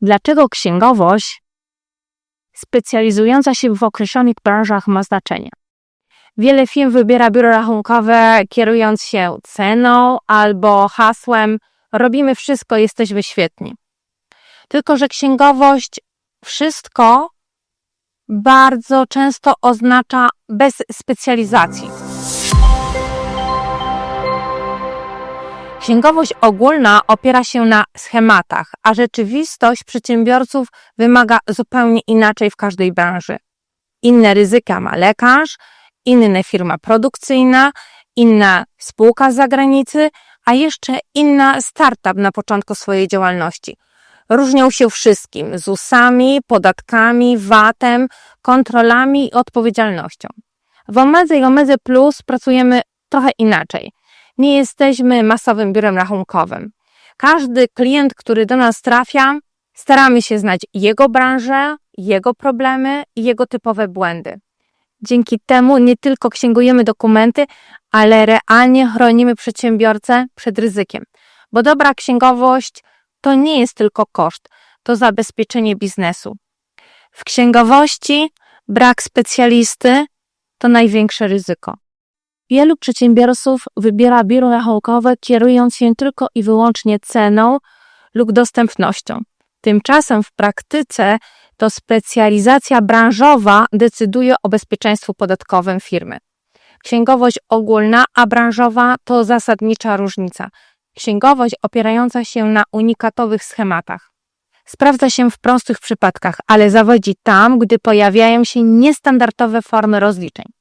Dlaczego księgowość specjalizująca się w określonych branżach ma znaczenie? Wiele firm wybiera biuro rachunkowe kierując się ceną albo hasłem robimy wszystko, jesteśmy świetni. Tylko, że księgowość wszystko bardzo często oznacza bez specjalizacji. Księgowość ogólna opiera się na schematach, a rzeczywistość przedsiębiorców wymaga zupełnie inaczej w każdej branży. Inne ryzyka ma lekarz, inne firma produkcyjna, inna spółka z zagranicy, a jeszcze inna startup na początku swojej działalności. Różnią się wszystkim ZUS-ami, podatkami, VAT-em, kontrolami i odpowiedzialnością. W Omedze i Omedze Plus pracujemy trochę inaczej. Nie jesteśmy masowym biurem rachunkowym. Każdy klient, który do nas trafia, staramy się znać jego branżę, jego problemy i jego typowe błędy. Dzięki temu nie tylko księgujemy dokumenty, ale realnie chronimy przedsiębiorcę przed ryzykiem. Bo dobra księgowość to nie jest tylko koszt, to zabezpieczenie biznesu. W księgowości brak specjalisty to największe ryzyko. Wielu przedsiębiorców wybiera biuro rachunkowe kierując się tylko i wyłącznie ceną lub dostępnością. Tymczasem w praktyce to specjalizacja branżowa decyduje o bezpieczeństwu podatkowym firmy. Księgowość ogólna, a branżowa to zasadnicza różnica. Księgowość opierająca się na unikatowych schematach. Sprawdza się w prostych przypadkach, ale zawodzi tam, gdy pojawiają się niestandardowe formy rozliczeń.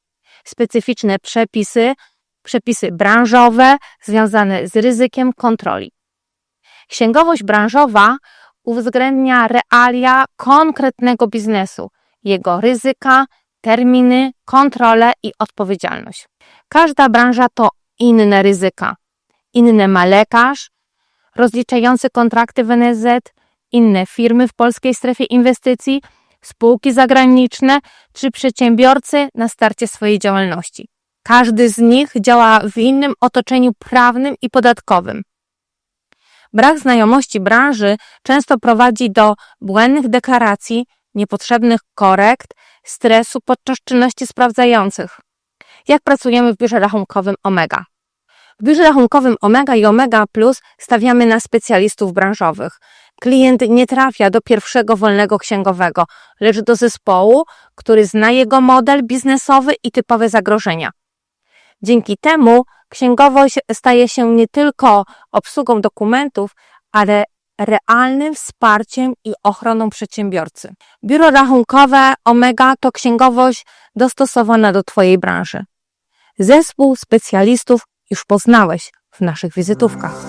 Specyficzne przepisy, przepisy branżowe związane z ryzykiem kontroli. Księgowość branżowa uwzględnia realia konkretnego biznesu, jego ryzyka, terminy, kontrolę i odpowiedzialność. Każda branża to inne ryzyka. Inne ma lekarz, rozliczający kontrakty w NSZ, inne firmy w polskiej strefie inwestycji, spółki zagraniczne czy przedsiębiorcy na starcie swojej działalności. Każdy z nich działa w innym otoczeniu prawnym i podatkowym. Brak znajomości branży często prowadzi do błędnych deklaracji, niepotrzebnych korekt, stresu podczas czynności sprawdzających. Jak pracujemy w biurze rachunkowym Omega? W biurze rachunkowym Omega i Omega Plus stawiamy na specjalistów branżowych. Klient nie trafia do pierwszego wolnego księgowego, lecz do zespołu, który zna jego model biznesowy i typowe zagrożenia. Dzięki temu księgowość staje się nie tylko obsługą dokumentów, ale realnym wsparciem i ochroną przedsiębiorcy. Biuro rachunkowe Omega to księgowość dostosowana do Twojej branży. Zespół specjalistów już poznałeś w naszych wizytówkach.